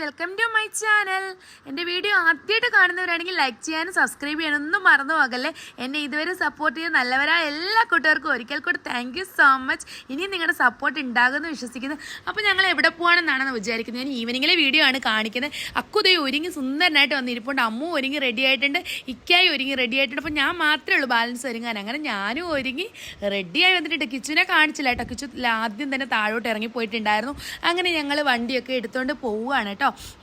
Welcome to my channel എന്റെ video ആദ്യമായിട്ട് കാണുന്നവരാണെങ്കിൽ ലൈക്ക് ചെയ്യാനും സബ്സ്ക്രൈബ് ചെയ്യാനും ഒന്നും മറന്നു പോകല്ലേ? എന്നെ ഇതുവരെ സപ്പോർട്ട് ചെയ്ത നല്ലവരായ എല്ലാ കൂട്ടുകാർക്കും ഒരിക്കൽ കൂടി താങ്ക് യു സോ മച്ച് ഇനിയും നിങ്ങളുടെ സപ്പോർട്ട് ഉണ്ടാകുമെന്ന് വിശ്വസിക്കുന്നു. അപ്പോൾ ഞങ്ങൾ എവിടെ പോകണമെന്നാണെന്ന് വിചാരിക്കുന്നത്. ഞാൻ ഈവനിങ്ങിലെ വീഡിയോ ആണ് കാണിക്കുന്നത്. അക്കുതയും ഒരുങ്ങി സുന്ദരനായിട്ട് വന്നിരിപ്പുണ്ട്. അമ്മ ഒരുങ്ങി റെഡി ആയിട്ടുണ്ട്. ഇക്കായി ഒരുങ്ങി റെഡി ആയിട്ടുണ്ട്. അപ്പോൾ ഞാൻ മാത്രമേ ഉള്ളൂ ബാലൻസ് ഒരുങ്ങാൻ. അങ്ങനെ ഞാനും ഒരുങ്ങി റെഡിയായി വന്നിട്ടുണ്ട്. കിച്ചനെ കാണിച്ചില്ല കേട്ടോ. കിച്ചു ആദ്യം തന്നെ താഴോട്ട് ഇറങ്ങി പോയിട്ടുണ്ടായിരുന്നു അങ്ങനെ ഞങ്ങൾ വണ്ടിയൊക്കെ എടുത്തുകൊണ്ട് പോവുകയാണ്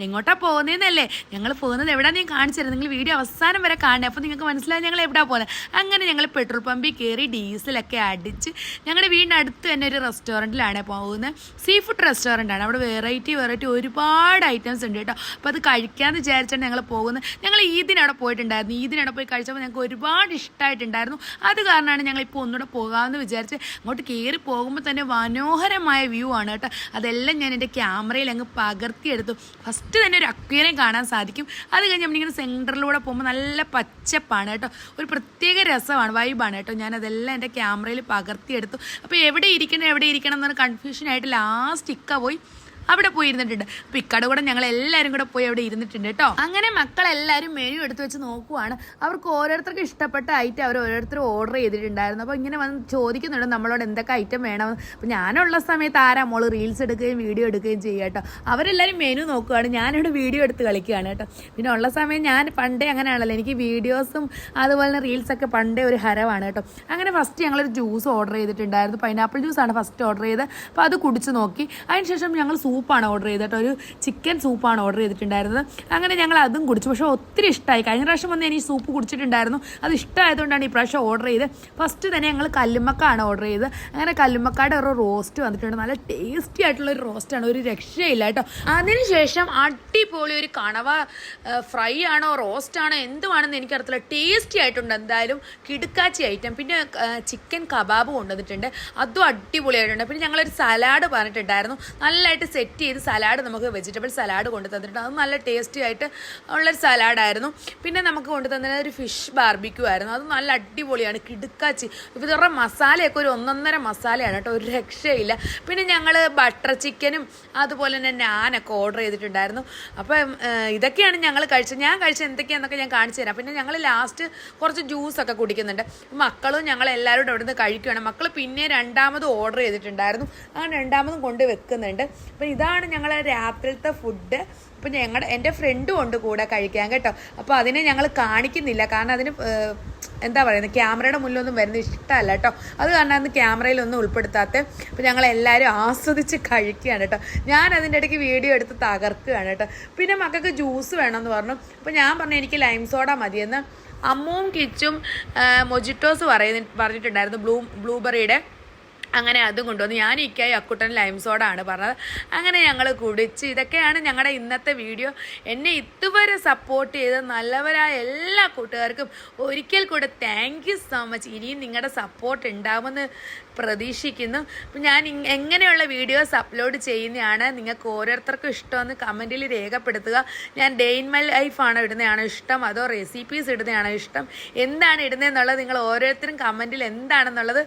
എങ്ങോട്ടാ പോകുന്നതെന്നല്ലേ ഞങ്ങൾ പോകുന്നത് എവിടെ ഞാൻ കാണിച്ചിരുന്നു നിങ്ങൾ വീഡിയോ അവസാനം വരെ കാണണേ. അപ്പോൾ നിങ്ങൾക്ക് മനസ്സിലായി ഞങ്ങൾ എവിടെ പോകുന്നത് അങ്ങനെ ഞങ്ങൾ പെട്രോൾ പമ്പിൽ കയറി ഡീസലൊക്കെ അടിച്ച് ഞങ്ങളുടെ വീടിന്റെ അടുത്ത് തന്നെ ഒരു റെസ്റ്റോറന്റിലാണ് പോകുന്നത് സീ ഫുഡ് റെസ്റ്റോറന്റ് ആണ്. അവിടെ വെറൈറ്റി വെറൈറ്റി ഒരുപാട് ഐറ്റംസ് ഉണ്ട് കേട്ടോ. അപ്പോൾ അത് കഴിക്കാമെന്ന് വിചാരിച്ചാണ് ഞങ്ങൾ പോകുന്നത് ഞങ്ങൾ ഈദിനവിടെ പോയിട്ടുണ്ടായിരുന്നു. ഈദിനവിടെ പോയി കഴിച്ചപ്പോൾ ഞങ്ങൾക്ക് ഒരുപാട് ഇഷ്ടമായിട്ടുണ്ടായിരുന്നു അത് കാരണമാണ് ഞങ്ങൾ ഇപ്പോൾ ഒന്നുകൂടെ പോകാമെന്ന് വിചാരിച്ച് അങ്ങോട്ട് കയറി പോകുമ്പോൾ തന്നെ മനോഹരമായ വ്യൂ ആണ് കേട്ടോ. അതെല്ലാം ഞാൻ എന്റെ ക്യാമറയിൽ അങ്ങ് പകർത്തിയെടുത്തു. ഫസ്റ്റ് തന്നെ ഒരു അക്വേറിയം കാണാൻ സാധിക്കും. അത് കഴിഞ്ഞ് നമ്മളിങ്ങനെ സെന്ററിലൂടെ പോകുമ്പോൾ നല്ല പച്ചപ്പാണ് കേട്ടോ. ഒരു പ്രത്യേക രസമാണ് വൈബാണ് കേട്ടോ. ഞാനതെല്ലാം എന്റെ ക്യാമറയിൽ പകർത്തിയെടുത്തു. അപ്പോൾ എവിടെ ഇരിക്കണം എവിടെ ഇരിക്കണം എന്നൊരു കൺഫ്യൂഷനായിട്ട് ലാസ്റ്റ് ഇക്ക പോയി. അവിടെ പോയി ഇരുന്നിട്ടുണ്ട് അപ്പൊ ഇക്കടെ കൂടെ ഞങ്ങൾ എല്ലാവരും കൂടെ പോയി അവിടെ ഇരുന്നിട്ടുണ്ട് കേട്ടോ. അങ്ങനെ മക്കളെല്ലാവരും മെനു എടുത്ത് വെച്ച് നോക്കുവാണ്. അവർക്ക് ഓരോരുത്തർക്കും ഇഷ്ടപ്പെട്ട ഐറ്റം അവർ ഓരോരുത്തരും ഓർഡർ ചെയ്തിട്ടുണ്ടായിരുന്നു. അപ്പോൾ ഇങ്ങനെ വന്ന് ചോദിക്കുന്നുണ്ട് നമ്മളോട് എന്തൊക്കെ ഐറ്റം വേണമെന്ന്. അപ്പൊ ഞാനുള്ള സമയത്ത് ആരാ മോൾ റീൽസ് എടുക്കുകയും വീഡിയോ എടുക്കുകയും ചെയ്യുക കേട്ടോ. അവരെല്ലാരും മെനു നോക്കുവാണ്. ഞാനിവിടെ വീഡിയോ എടുത്ത് കളിക്കുകയാണ് കേട്ടോ. പിന്നെ ഉള്ള സമയം ഞാൻ പണ്ടേ അങ്ങനെയാണല്ലോ. എനിക്ക് വീഡിയോസും അതുപോലെ തന്നെ റീൽസൊക്കെ പണ്ടേ ഒരു ഹരമാണ് കേട്ടോ. അങ്ങനെ ഫസ്റ്റ് ഞങ്ങളൊരു ജ്യൂസ് ഓർഡർ ചെയ്തിട്ടുണ്ടായിരുന്നു. പൈനാപ്പിൾ ജ്യൂസാണ് ഫസ്റ്റ് ഓർഡർ ചെയ്തത്. അപ്പോൾ അത് കുടിച്ച് നോക്കി. അതിനുശേഷം ഞങ്ങൾ സൂപ്പാണ് ഓർഡർ ചെയ്തത് കേട്ടോ ഒരു ചിക്കൻ സൂപ്പാണ് ഓർഡർ ചെയ്തിട്ടുണ്ടായിരുന്നത്. അങ്ങനെ ഞങ്ങൾ അതും കുടിച്ചു. പക്ഷേ ഒത്തിരി ഇഷ്ടമായി കഴിഞ്ഞ പ്രാവശ്യം വന്ന് ഞാൻ ഈ സൂപ്പ് കുടിച്ചിട്ടുണ്ടായിരുന്നു. അത് ഇഷ്ടമായതുകൊണ്ടാണ് ഈ പ്രാവശ്യം ഓർഡർ ചെയ്ത് ഫസ്റ്റ് തന്നെ ഞങ്ങൾ കല്ലുമ്മക്കാണ് ഓർഡർ ചെയ്തത്. അങ്ങനെ കല്ലുമ്മക്കാട് ഒരു റോസ്റ്റ് വന്നിട്ടുണ്ട്. നല്ല ടേസ്റ്റി ആയിട്ടുള്ള ഒരു റോസ്റ്റാണ്. ഒരു രക്ഷയില്ല കേട്ടോ. അതിനുശേഷം അടിപൊളി ഒരു കണവ ഫ്രൈ ആണോ റോസ്റ്റ് ആണോ എന്തുവാണെന്ന് എനിക്കറിയത്തില്ല. ടേസ്റ്റി ആയിട്ടുണ്ട് എന്തായാലും. കിടുക്കാച്ചി ഐറ്റം. പിന്നെ ചിക്കൻ കബാബ് കൊണ്ടുവന്നിട്ടുണ്ട്. അതും അടിപൊളിയായിട്ടുണ്ട്. പിന്നെ ഞങ്ങളൊരു സലാഡ് പറഞ്ഞിട്ടുണ്ടായിരുന്നു. നല്ലതായിട്ട് സെറ്റ് ചെയ്ത് സലാഡ് നമുക്ക് വെജിറ്റബിൾ സലാഡ് കൊണ്ട് തന്നിട്ടുണ്ട്. അത് നല്ല ടേസ്റ്റി ആയിട്ട് ഉള്ളൊരു സലാഡായിരുന്നു പിന്നെ നമുക്ക് കൊണ്ടു തന്നത് ഒരു ഫിഷ് ബാർബിക്യൂ ആയിരുന്നു. അത് നല്ല അടിപൊളിയാണ്. കിടുക്കാച്ചി ഇവരുടെ മസാലയൊക്കെ ഒരു ഒന്നൊന്നര മസാലയാണ് കേട്ടോ. ഒരു രക്ഷയില്ല. പിന്നെ ഞങ്ങൾ ബട്ടർ ചിക്കനും അതുപോലെ തന്നെ നാനൊക്കെ ഓർഡർ ചെയ്തിട്ടുണ്ടായിരുന്നു. അപ്പം ഇതൊക്കെയാണ് ഞങ്ങൾ കഴിച്ചത്. ഞാൻ കഴിച്ചത് എന്തൊക്കെയാണെന്നൊക്കെ ഞാൻ കാണിച്ചു തരാം. പിന്നെ ഞങ്ങൾ ലാസ്റ്റ് കുറച്ച് ജ്യൂസൊക്കെ കുടിക്കുന്നുണ്ട്. മക്കളും ഞങ്ങൾ എല്ലാവരും അവിടെ നിന്ന് കഴിക്കുകയാണ് മക്കൾ പിന്നെ രണ്ടാമതും ഓർഡർ ചെയ്തിട്ടുണ്ടായിരുന്നു. അങ്ങനെ രണ്ടാമതും കൊണ്ട് വെക്കുന്നുണ്ട്. അപ്പം ഇതാണ് ഞങ്ങളെ രാത്രിയിലത്തെ ഫുഡ് അപ്പം ഞങ്ങളുടെ എന്റെ ഫ്രണ്ടും ഉണ്ട് കൂടെ കഴിക്കാൻ കേട്ടോ. അപ്പോൾ അതിനെ ഞങ്ങൾ കാണിക്കുന്നില്ല. കാരണം അതിന് എന്താ പറയുന്നത് ക്യാമറയുടെ മുന്നിലൊന്നും വരുന്നത് ഇഷ്ടമല്ല കേട്ടോ. അത് കാരണം അന്ന് ക്യാമറയിലൊന്നും ഉൾപ്പെടുത്താത്ത അപ്പോൾ ഞങ്ങൾ എല്ലാവരും ആസ്വദിച്ച് കഴിക്കുകയാണ് കേട്ടോ. ഞാൻ അതിന്റെ ഇടയ്ക്ക് വീഡിയോ എടുത്ത് തകർക്കുകയാണ് കേട്ടോ. പിന്നെ മക്കൾക്ക് ജ്യൂസ് വേണമെന്ന് പറഞ്ഞു. അപ്പോൾ ഞാൻ പറഞ്ഞു എനിക്ക് ലൈം സോഡ മതിയെന്ന്. അമ്മുവും കിച്ചും മൊജിറ്റോസ് പറയുന്ന പറഞ്ഞിട്ടുണ്ടായിരുന്നു ബ്ലൂ ബ്ലൂബെറിയുടെ അങ്ങനെ അതും കൊണ്ടുവന്നു. ഞാൻ ഇക്കായി അക്കുട്ടൻ ലൈം സോഡ ആണ് പറഞ്ഞത്. അങ്ങനെ ഞങ്ങൾ കുടിച്ച് ഇതൊക്കെയാണ് ഞങ്ങളുടെ ഇന്നത്തെ വീഡിയോ. എന്നെ ഇതുവരെ സപ്പോർട്ട് ചെയ്ത നല്ലവരായ എല്ലാ കൂട്ടുകാർക്കും ഒരിക്കൽ കൂടെ താങ്ക് യു സോ മച്ച് ഇനിയും നിങ്ങളുടെ സപ്പോർട്ട് ഉണ്ടാവുമെന്ന് പ്രതീക്ഷിക്കുന്നു. ഞാൻ എങ്ങനെയുള്ള വീഡിയോസ് അപ്ലോഡ് ചെയ്യുന്നതാണ് നിങ്ങൾക്ക് ഓരോരുത്തർക്കും ഇഷ്ടമെന്ന് കമന്റിൽ രേഖപ്പെടുത്തുക. ഞാൻ ഡേ ഇൻ മൈ ലൈഫാണോ ഇടുന്നതാണോ ഇഷ്ടം? അതോ റെസിപ്പീസ് ഇടുന്നതാണോ ഇഷ്ടം? എന്താണ് ഇടുന്നതെന്നുള്ളത് നിങ്ങൾ ഓരോരുത്തരും കമന്റിൽ എന്താണെന്നുള്ളത്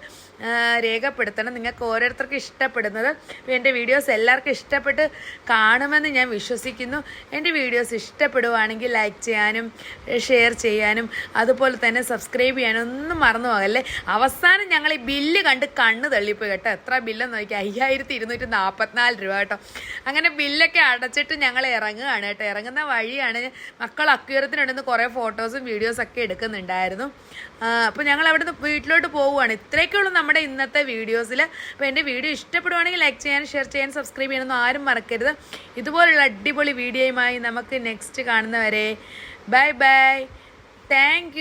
രേഖപ്പെടുത്തണം നിങ്ങൾക്ക് ഓരോരുത്തർക്കും ഇഷ്ടപ്പെടുന്നത്. എന്റെ വീഡിയോസ് എല്ലാവർക്കും ഇഷ്ടപ്പെട്ട് കാണുമെന്ന് ഞാൻ വിശ്വസിക്കുന്നു. എന്റെ വീഡിയോസ് ഇഷ്ടപ്പെടുവാണെങ്കിൽ ലൈക്ക് ചെയ്യാനും ഷെയർ ചെയ്യാനും അതുപോലെ തന്നെ സബ്സ്ക്രൈബ് ചെയ്യാനും ഒന്നും മറന്നു പോകല്ലേ? അവസാനം ഞങ്ങൾ ഈ ബില്ല് കണ്ട് കണ്ണ് തള്ളിപ്പോയി കേട്ടോ. എത്ര ബില്ലെന്ന് നോക്കി അയ്യായിരത്തി ഇരുന്നൂറ്റി നാൽപ്പത്തിനാല് രൂപ കേട്ടോ. അങ്ങനെ ബില്ലൊക്കെ അടച്ചിട്ട് ഞങ്ങൾ ഇറങ്ങുകയാണ് കേട്ടോ. ഇറങ്ങുന്ന വഴിയാണ് മക്കൾ അക്യൂരത്തിനുണ്ടെന്ന് കുറേ ഫോട്ടോസും വീഡിയോസൊക്കെ എടുക്കുന്നുണ്ടായിരുന്നു. അപ്പോൾ ഞങ്ങൾ അവിടുന്ന് വീട്ടിലോട്ട് പോവുകയാണ്. ഇത്രയൊക്കെയുള്ളൂ നമ്മുടെ ഇന്നത്തെ വീഡിയോസിൽ അപ്പോൾ എന്റെ വീഡിയോ ഇഷ്ടപ്പെടുവാണെങ്കിൽ ലൈക്ക് ചെയ്യാനും ഷെയർ ചെയ്യാനും സബ്സ്ക്രൈബ് ചെയ്യാനൊന്നും ആരും മറക്കരുത്. ഇതുപോലുള്ള അടിപൊളി വീഡിയോയുമായി നമുക്ക് നെക്സ്റ്റ് കാണുന്നവരെ. Bye bye thank